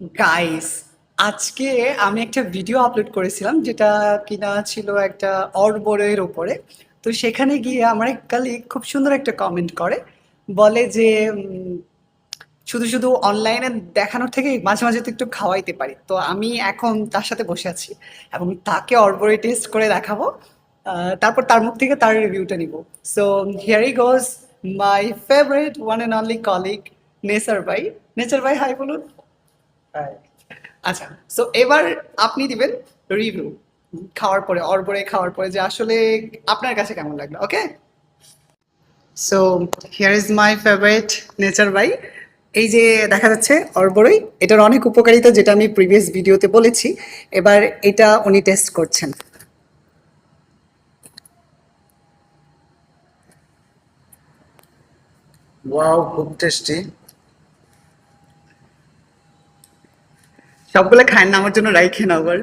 Guys আজকে আমি একটা ভিডিও আপলোড করেছিলাম, যেটা কিনা ছিল একটা অর্বরের ওপরে। তো সেখানে গিয়ে আমার এক কালিগ খুব সুন্দর একটা কমেন্ট করে। বলে যে শুধু শুধু অনলাইনে দেখানোর থেকে মাঝে মাঝে তো একটু খাওয়াইতে পারি। তো আমি এখন তার সাথে বসে আছি এবং তাকে অর্বরে টেস্ট করে দেখাবো। তারপর তার মুখ থেকে তার রিভিউটা নিব। So here goes my favourite one and only colleague Nesar ভাই। নেচার ভাই হাই বলুন। আচ্ছা সো এবার আপনি দিবেন রিভিউ খাওয়ার পরে অর্বরে খাওয়ার পরে যে আসলে আপনার কাছে কেমন লাগল okay so here is my favourite nature bye এই যে দেখা যাচ্ছে অর্বরই এটার অনেক উপকারিতা যেটা আমি প্রিভিয়াস ভিডিওতে বলেছি, এবার এটা উনি টেস্ট করছেন। ওয়াও খুব টেস্টি সবগুলো খায় না, আমার জন্য রাইখেন আবার।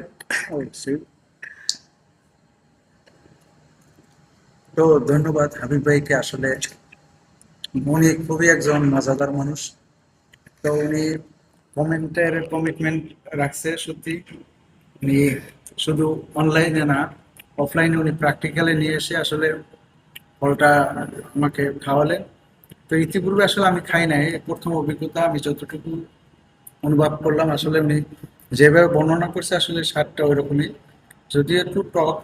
তো ধন্যবাদ হাবিব ভাইকে, আসলে উনি খুবই একজন মজাদার মানুষ। তো উনি কমেন্টের কমিটমেন্ট রাখছে সত্যি। উনি শুধু অনলাইনে না অফলাইনে উনি প্র্যাকটিক্যালে নিয়ে এসে আসলে ফলটা আমাকে খাওয়ালেন। তো ইতিপূর্বে আসলে আমি খাই নাই, প্রথম অভিজ্ঞতা, আমি যতটুকু অনুভব করলাম, আসলে উনি যেভাবে বর্ণনা করছে আসলে স্বাদটা ওইরকমই। যদিও একটু টক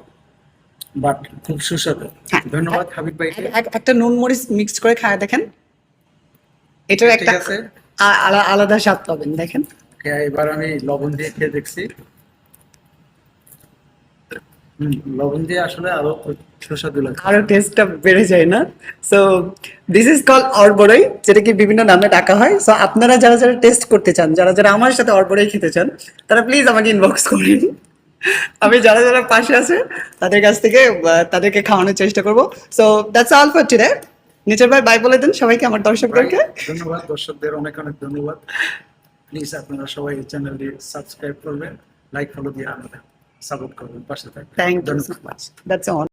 বাট খুব সুস্বাদু। হ্যাঁ। ধন্যবাদ হাবিব ভাই একটা নুন মরিচ মিক্স করে খায় দেখেন। এটার একটা আলাদা স্বাদ পাবেন দেখেন। এবার আমি লবণ দিয়ে খেয়ে দেখছি। লবণ দিয়ে আসলে আরও সুস্বাদু লাগে। আরও টেস্টটা বেড়ে যায় না? সো দিস ইজ কল অর্বরই যেটাকে বিভিন্ন নামে ডাকা হয়। সো আপনারা যারা যারা টেস্ট করতে চান যারা যারা আমার সাথে অর্বরই খেতে চান তারা প্লিজ আমাকে ইনবক্স করেন। আমি যারা যারা পাশে আছে তাদের কাছ থেকে তাদেরকে খাওয়ানোর চেষ্টা করব। So that's all for today নিচের ভাই বাই বলে দেন সবাইকে আমার দর্শকদেরকে। ধন্যবাদ। দর্শকদের অনেক অনেক ধন্যবাদ। প্লিজ আপনারা সবাই চ্যানেলটি সাবস্ক্রাইব করবেন লাইক ফলো দিয়ে আমাদের। সাপোর্ট করবেন পাশে থাকবেন। থ্যাংক ইউ ধন্যবাদ। So much that's all